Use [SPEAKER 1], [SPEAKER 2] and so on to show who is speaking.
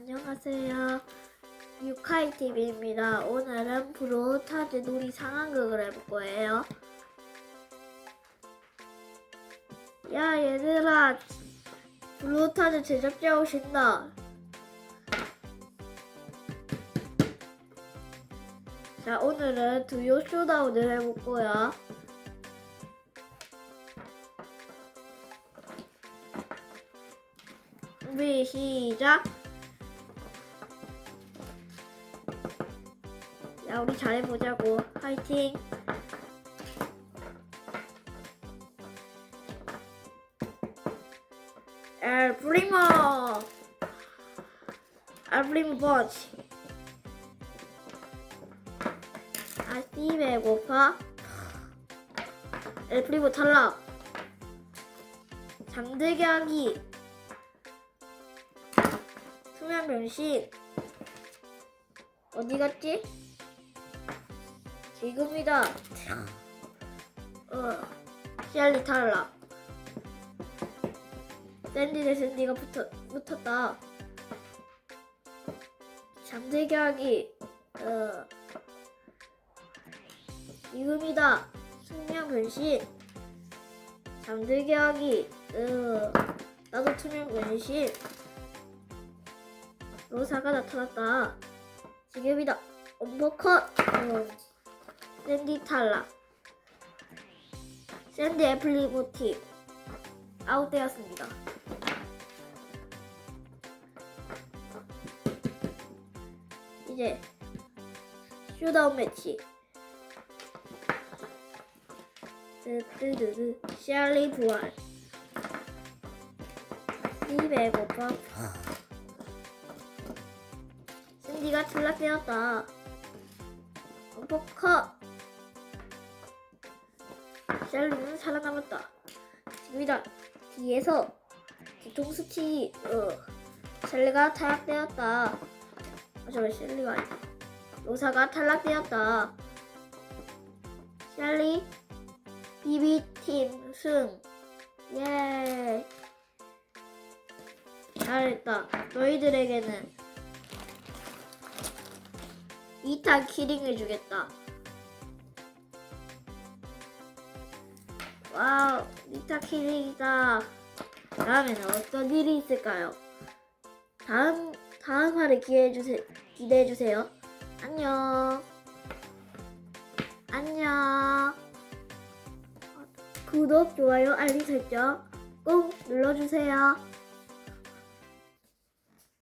[SPEAKER 1] 안녕하세요. 유카이 TV입니다. 오늘은 브로타드 놀이 상황극을 해볼 거예요. 야 얘들아, 브로타드 제작자 오신다. 자 오늘은 두요 쇼다운을 해볼 거야. 준비 시작. 야 우리 잘해보자고. 화이팅. 엘 프리모. 엘 프리모 버치. 아씨 배고파. 엘 프리모 탈락. 잠들게 하기. 투명 변신. 어디 갔지? 지금이다. 어, 시알리 탈락. 샌디 대 샌디가 붙어, 붙었다. 잠들게 하기. 어, 지금이다. 투명 변신. 잠들게 하기. 어, 나도 투명 변신. 로사가 나타났다. 지금이다. 엄버컷. 어. 샌디 탈락. 샌디 애플리모티 아웃되었습니다. 이제 쇼다운 매치. 뜨뜨르르 샬리 부활. 이 배고파. 샌디가 탈락되었다. 어퍼컷. 샬리는 살아남았다. 지금이다. 뒤에서 뒤통수 치. 어. 샬리가 탈락되었다. 아, 잠깐 샬리가 아니야. 로사가 탈락되었다. 샬리 비비팀 승. 예. 잘했다. 너희들에게는 2탄 키링 해주겠다. 와우, 2탄 키링이다. 다음에는 어떤 일이 있을까요? 다음, 다음 화를 기대해주세, 기대해주세요. 안녕. 안녕. 구독, 좋아요, 알림 설정 꼭 눌러주세요.